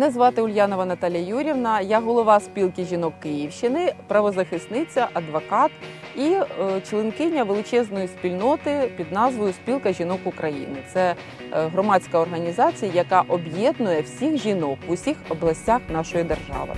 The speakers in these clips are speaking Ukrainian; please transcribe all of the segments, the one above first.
Мене звати Ульянова Наталія Юрівна. Я голова спілки жінок Київщини, правозахисниця, адвокат і е, членкиня величезної спільноти під назвою Спілка жінок України. Це е, громадська організація, яка об'єднує всіх жінок в усіх областях нашої держави.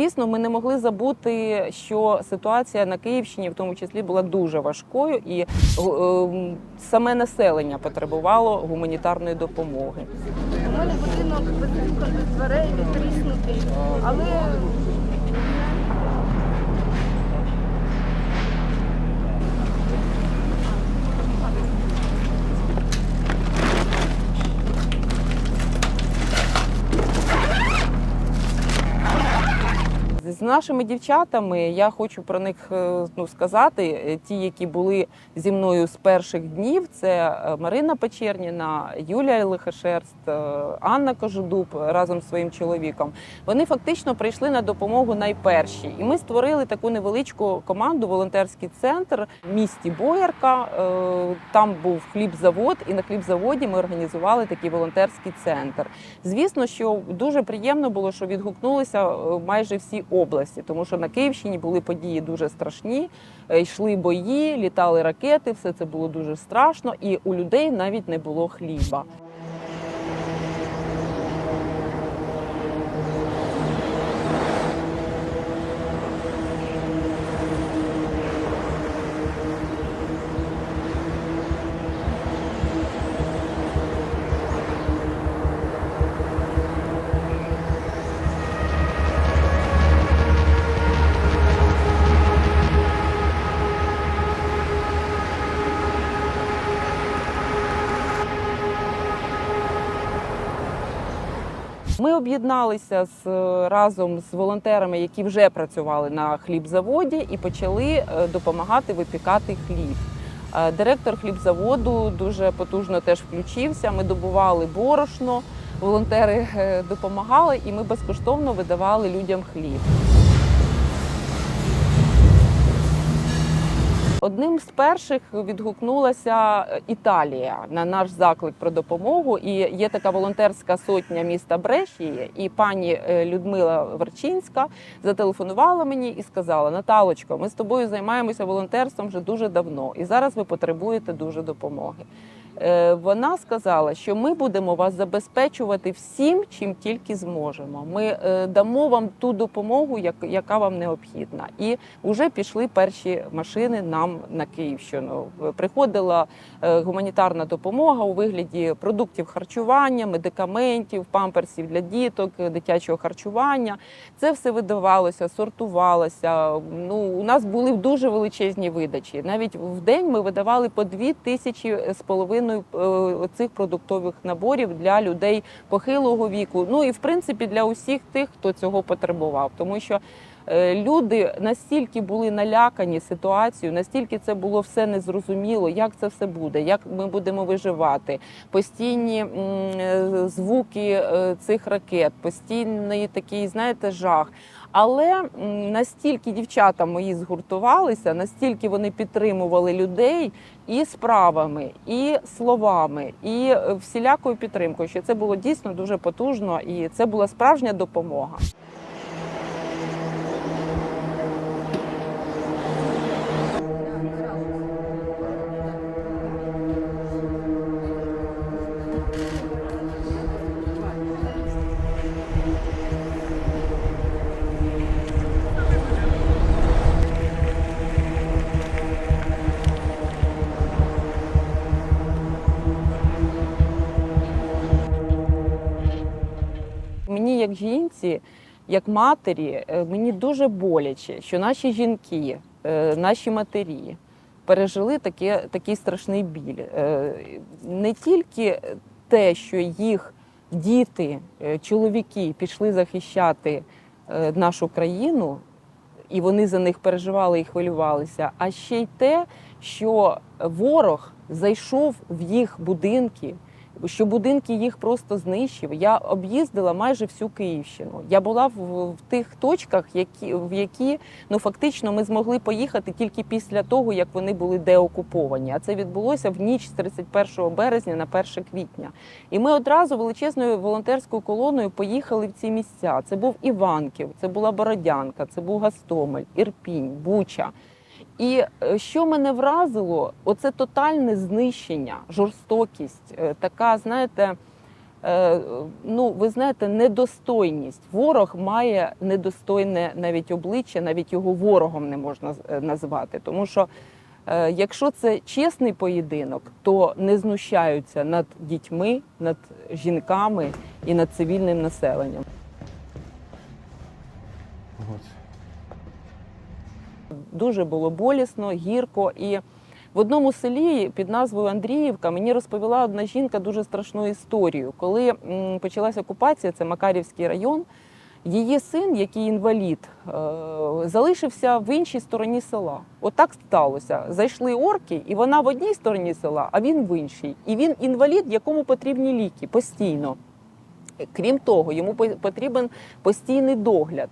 Звісно, ми не могли забути, що ситуація на Київщині, в тому числі, була дуже важкою, і е, саме населення потребувало гуманітарної допомоги. У мене будинок без дверей, відтріснутий, але З нашими дівчатами я хочу про них е, ну, сказати. Е, Ті, які були зі мною з перших днів, це е, Марина Печерніна, Юлія Лихошерст, Анна Кожедуб разом з своїм чоловіком. Вони фактично прийшли на допомогу найперші. І ми створили таку невеличку команду, волонтерський центр в місті Боярка. Там був хлібзавод, і на хлібзаводі ми організували такий волонтерський центр. Звісно, що дуже приємно було, що відгукнулися майже всі області, тому що на Київщині були події дуже страшні. е, Йшли бої, літали ракети, все це було дуже страшно, і у людей навіть не було хліба. Ми об'єдналися з разом з волонтерами, які вже працювали на хлібзаводі, і почали е, допомагати випікати хліб. Е, Директор хлібзаводу дуже потужно теж включився. Ми добували борошно, волонтери е, допомагали, і ми безкоштовно видавали людям хліб. Одним з перших відгукнулася Італія на наш заклик про допомогу. І є така волонтерська сотня міста Брешії. І пані е, Людмила Верчинська зателефонувала мені і сказала: Наталочко, ми з тобою займаємося волонтерством вже дуже давно, і зараз ви потребуєте дуже допомоги. Е, Вона сказала, що ми будемо вас забезпечувати всім, чим тільки зможемо. Ми е, дамо вам ту допомогу, яка вам необхідна. І вже пішли перші машини нам на Київщину. Приходила е, гуманітарна допомога у вигляді продуктів харчування, медикаментів, памперсів для діток, дитячого харчування. Це все видавалося, сортувалося. Ну, у нас були дуже величезні видачі. Навіть в день ми видавали по дві тисячі з половиною е, цих продуктових наборів для людей похилого віку. Ну і в принципі для усіх тих, хто цього потребував, тому що. Е, Люди настільки були налякані ситуацією, настільки це було все незрозуміло, як це все буде, як ми будемо виживати. Постійні е, звуки е, цих ракет, постійний такий, знаєте, жах. Але настільки дівчата мої згуртувалися, настільки вони підтримували людей і справами, і словами, і всілякою підтримкою, що це було дійсно дуже потужно, і це була справжня допомога. Як жінці, як матері, е, мені дуже боляче, що наші жінки, е, наші матері пережили таке, такий страшний біль. Е, Не тільки те, що їх діти, чоловіки пішли захищати нашу країну, і вони за них переживали і хвилювалися, а ще й те, що ворог зайшов в їх будинки. Що будинки їх просто знищив. Я об'їздила майже всю Київщину. Я була в, в тих точках, які в які ну фактично ми змогли поїхати тільки після того, як вони були деокуповані. А це відбулося в ніч з 31 березня на 1 квітня. І ми одразу величезною волонтерською колоною поїхали в ці місця. Це був Іванків, це була Бородянка, це був Гастомель, Ірпінь, Буча. І е, що мене вразило, оце тотальне знищення, жорстокість, е, така, знаєте, е, ну ви знаєте, недостойність. Ворог має недостойне навіть обличчя, навіть його ворогом не можна назвати. Тому що якщо це чесний поєдинок, то не знущаються над дітьми, над жінками і над цивільним населенням. От. Дуже було болісно, гірко. І в одному селі під назвою Андріївка мені розповіла одна жінка дуже страшну історію. Коли почалася окупація, це Макарівський район. Її син, який інвалід, е, залишився в іншій стороні села. Отак сталося. Зайшли орки, і вона в одній стороні села, а він в іншій. І він інвалід, якому потрібні ліки постійно. Крім того, йому по- потрібен постійний догляд.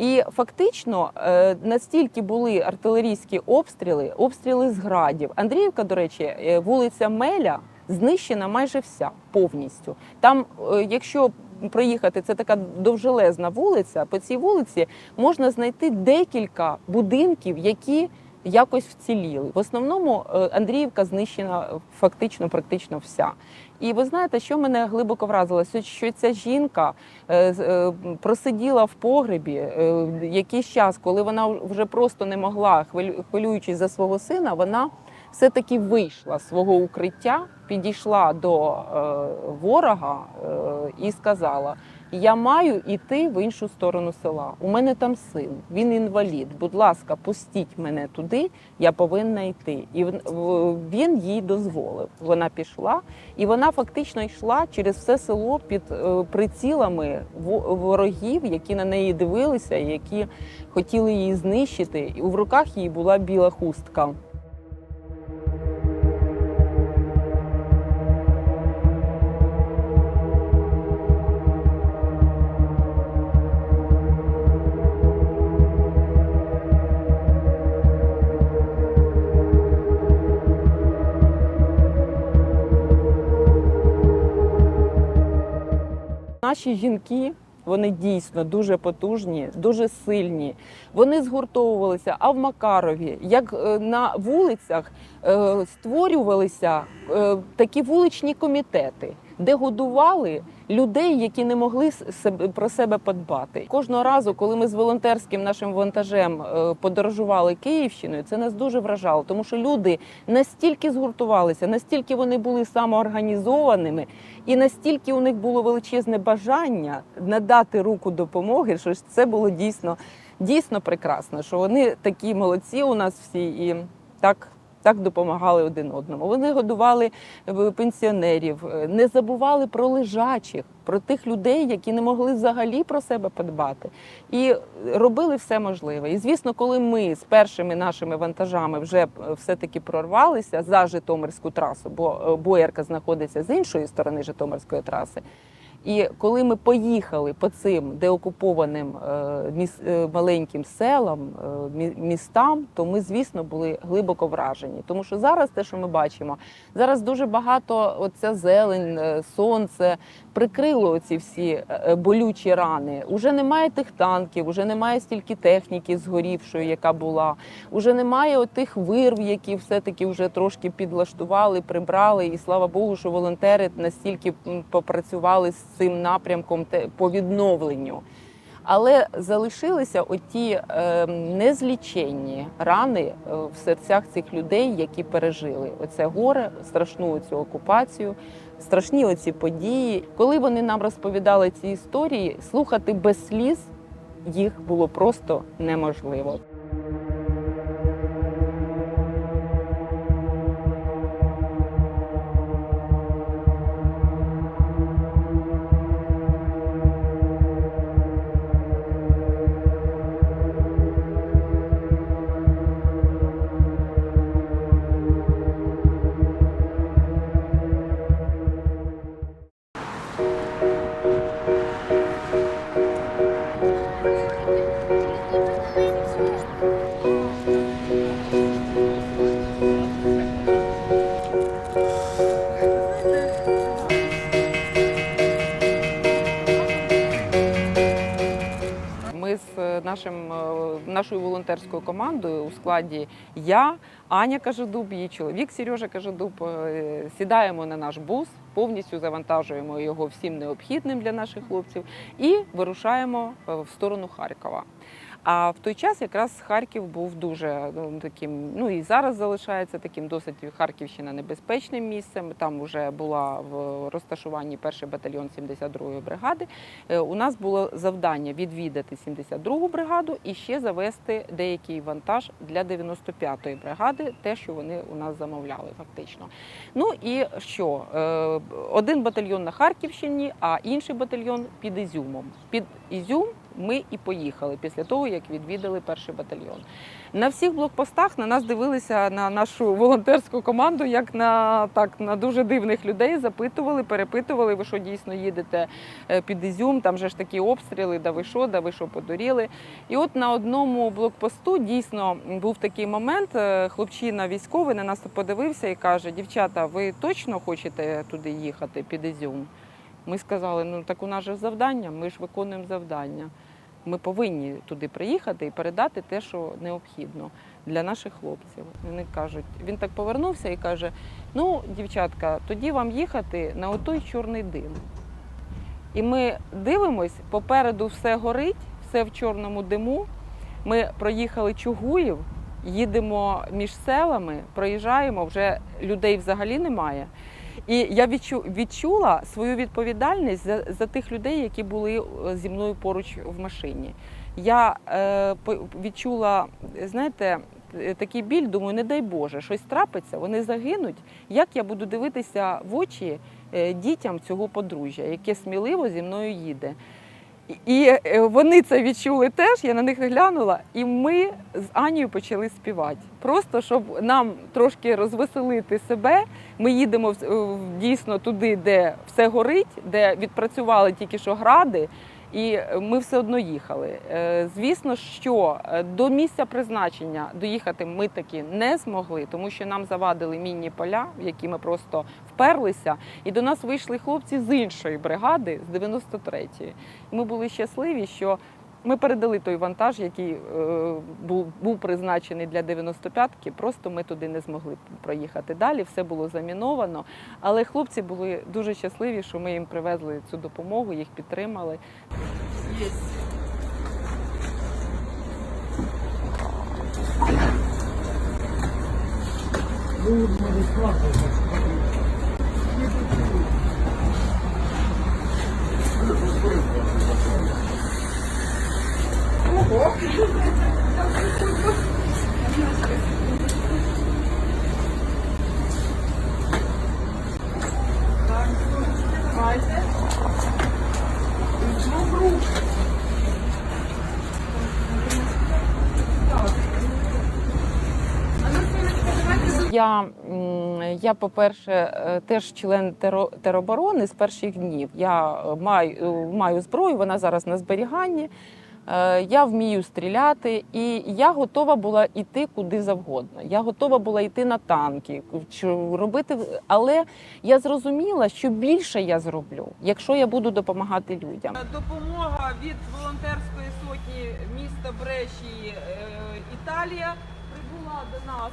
І фактично е, настільки були артилерійські обстріли, обстріли з градів. Андріївка, до речі, е, вулиця Меля знищена майже вся повністю. Там, е, якщо проїхати, це така довжелезна вулиця. По цій вулиці можна знайти декілька будинків, які якось вціліли. В основному е, Андріївка знищена фактично, практично вся. І ви знаєте, що мене глибоко вразило, Що- ця жінка е, е, просиділа в погребі якийсь час, коли вона вже просто не могла, хвилюючись за свого сина, вона все-таки вийшла з свого укриття, підійшла до ворога і сказала: Я маю йти в іншу сторону села. У мене там син, він інвалід. Будь ласка, пустіть мене туди, я повинна йти. І він їй дозволив. Вона пішла, і вона фактично йшла через все село під е, прицілами ворогів, які на неї дивилися, які хотіли її знищити. І в руках її була біла хустка. Наші жінки. Вони дійсно дуже потужні, дуже сильні. Вони згуртовувалися. А в Макарові, як е, на вулицях, е, створювалися е, такі вуличні комітети, де годували людей, які не могли про себе подбати. Кожного разу, коли ми з волонтерським нашим вантажем е, подорожували Київщиною, це нас дуже вражало, тому що люди настільки згуртувалися, настільки вони були самоорганізованими, і настільки у них було величезне бажання надати руку допомоги, що це було дійсно, дійсно прекрасно, що вони такі молодці у нас всі і так. Так допомагали один одному. Вони годували е, пенсіонерів, е, не забували про лежачих, про тих людей, які не могли взагалі про себе подбати, і робили все можливе. І звісно, коли ми з першими нашими вантажами вже е, все-таки прорвалися за Житомирську трасу, бо боярка знаходиться з іншої сторони Житомирської траси. І коли ми поїхали по цим деокупованим е, е, маленьким селам, е, містам, то ми, звісно, були глибоко вражені. Тому що зараз те, що ми бачимо, зараз дуже багато оця зелень, сонце прикрило ці всі болючі рани. Уже немає тих танків, уже немає стільки техніки згорівшої, яка була. Уже немає отих вирв, які все-таки вже трошки підлаштували, прибрали. І слава Богу, що волонтери настільки попрацювали з цим напрямком по відновленню. Але залишилися оті е, незліченні рани е, в серцях цих людей, які пережили оце горе, страшну цю окупацію, страшні оці події. Коли вони нам розповідали ці історії, слухати без сліз їх було просто неможливо. Волонтерською командою у складі я, Аня Кажедуб, її чоловік Сережа Кажедуб, е, сідаємо на наш бус, повністю завантажуємо його всім необхідним для наших хлопців і вирушаємо е, в сторону Харкова. А в той час якраз Харків був дуже ну, таким, ну і зараз залишається таким досить Харківщина небезпечним місцем. Там вже була в розташуванні перший батальйон 72-ї бригади. Е, У нас було завдання відвідати 72-гу бригаду і ще завести деякий вантаж для 95-ї бригади, те, що вони у нас замовляли, фактично. Ну і що? Е, Один батальйон на Харківщині, а інший батальйон під Ізюмом. Під Ізюм ми і поїхали після того, як відвідали перший батальйон. На всіх блокпостах на нас дивилися на нашу волонтерську команду, як на так на дуже дивних людей. Запитували, перепитували, ви що дійсно їдете е, під Ізюм, там же ж такі обстріли, да ви що, да ви що подуріли. І от на одному блокпосту дійсно був такий момент. е, Хлопчина військовий на нас подивився і каже: Дівчата, ви точно хочете туди їхати під Ізюм? Ми сказали, ну так у нас же завдання, ми ж виконуємо завдання. Ми повинні туди приїхати і передати те, що необхідно для наших хлопців. Вони кажуть, він так повернувся і каже: ну, дівчатка, тоді вам їхати на отой чорний дим. І ми дивимось, попереду все горить, все в чорному диму. Ми проїхали Чугуїв, їдемо між селами, проїжджаємо, вже людей взагалі немає. І я відчу, відчула свою відповідальність за, за тих людей, які були е, зі мною поруч в машині. Я е, відчула, знаєте, е, такий біль, думаю, не дай Боже, щось трапиться, вони загинуть. Як я буду дивитися в очі е, дітям цього подружжя, яке сміливо зі мною їде? І- е, вони це відчули теж, я на них глянула, і ми з Анією почали співати. Просто щоб нам трошки розвеселити себе. Ми їдемо дійсно туди, де все горить, де відпрацювали тільки що гради, і ми все одно їхали. Е, Звісно, що е, до місця призначення доїхати ми таки не змогли, тому що нам завадили мінні поля, в які ми просто вперлися. І до нас вийшли хлопці з іншої бригади, з 93-ї. І Ми були щасливі, що ми передали той вантаж, який е, був, був призначений для 95-ки. Просто ми туди не змогли проїхати далі. Все було заміновано. Але хлопці були дуже щасливі, що ми їм привезли цю допомогу, їх підтримали. Я, я по-перше, е, теж член теро- тероборони з перших днів. Я е, маю, е, маю зброю, вона зараз на зберіганні. Я вмію стріляти, і я готова була йти куди завгодно. Я готова була йти на танки, робити. Але я зрозуміла, що більше я зроблю, якщо я буду допомагати людям. Допомога від волонтерської сотні міста Бреші Італія прибула до нас.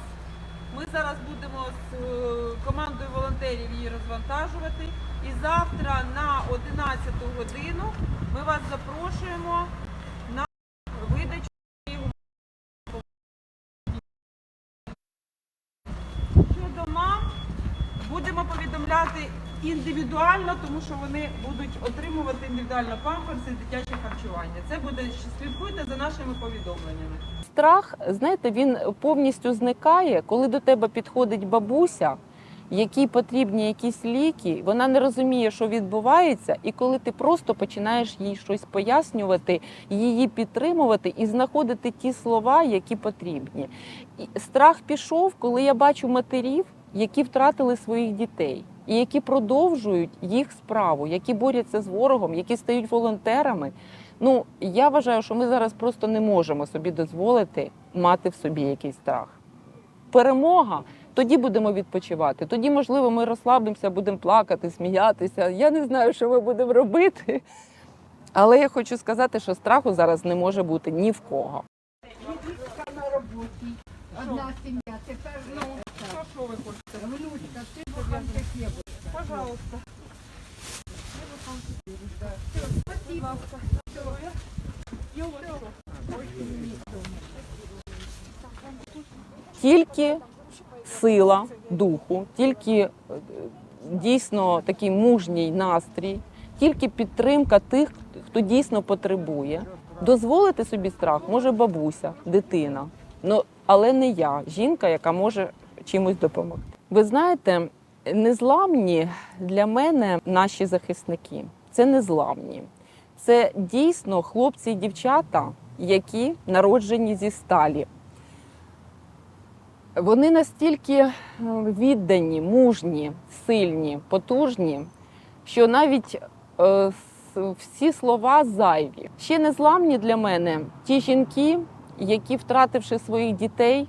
Ми зараз будемо з е, командою волонтерів її розвантажувати. І завтра на 11 годину ми вас запрошуємо на видачу. Щодо мам, будемо повідомляти індивідуально, тому що вони будуть отримувати індивідуально памперси, дитяче харчування. Це буде слідкуйте за нашими повідомленнями. Страх, знаєте, він повністю зникає, коли до тебе підходить бабуся, якій потрібні якісь ліки, вона не розуміє, що відбувається, і коли ти просто починаєш їй щось пояснювати, її підтримувати і знаходити ті слова, які потрібні. І страх пішов, коли я бачу матерів, які втратили своїх дітей. І які продовжують їх справу, які борються з ворогом, які стають волонтерами. Ну я вважаю, що ми зараз просто не можемо собі дозволити мати в собі якийсь страх. Перемога. Тоді будемо відпочивати. Тоді, можливо, ми розслабимося, будемо плакати, сміятися. Я не знаю, що ми будемо робити. Але я хочу сказати, що страху зараз не може бути ні в кого. роботі. Одна сім'я. Тепер ну, Що, що ви хочете? внучка, ти буханка хліба. Пожалуйста. Спасибо. Тільки сила духу, тільки е, дійсно такий мужній настрій, тільки підтримка тих, хто дійсно потребує. Дозволити собі страх може бабуся, дитина, ну, але не я, жінка, яка може чимось допомогти. Ви знаєте, незламні для мене наші захисники. Це незламні. Це дійсно хлопці і дівчата, які народжені зі сталі. Вони настільки е, віддані, мужні, сильні, потужні, що навіть е, всі слова зайві. Ще незламні для мене ті жінки, які, втративши своїх дітей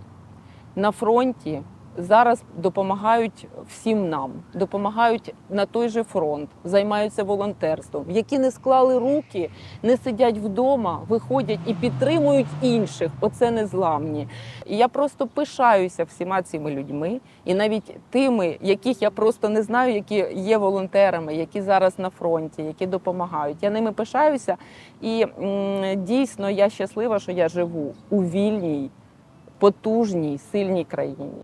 на фронті, зараз допомагають всім нам, допомагають на той же фронт, займаються волонтерством, які не склали руки, не сидять вдома, виходять і підтримують інших. Оце незламні. І я просто пишаюся всіма цими людьми, і навіть тими, яких я просто не знаю, які є волонтерами, які зараз на фронті, які допомагають. Я ними пишаюся, і дійсно я щаслива, що я живу у вільній, потужній, сильній країні.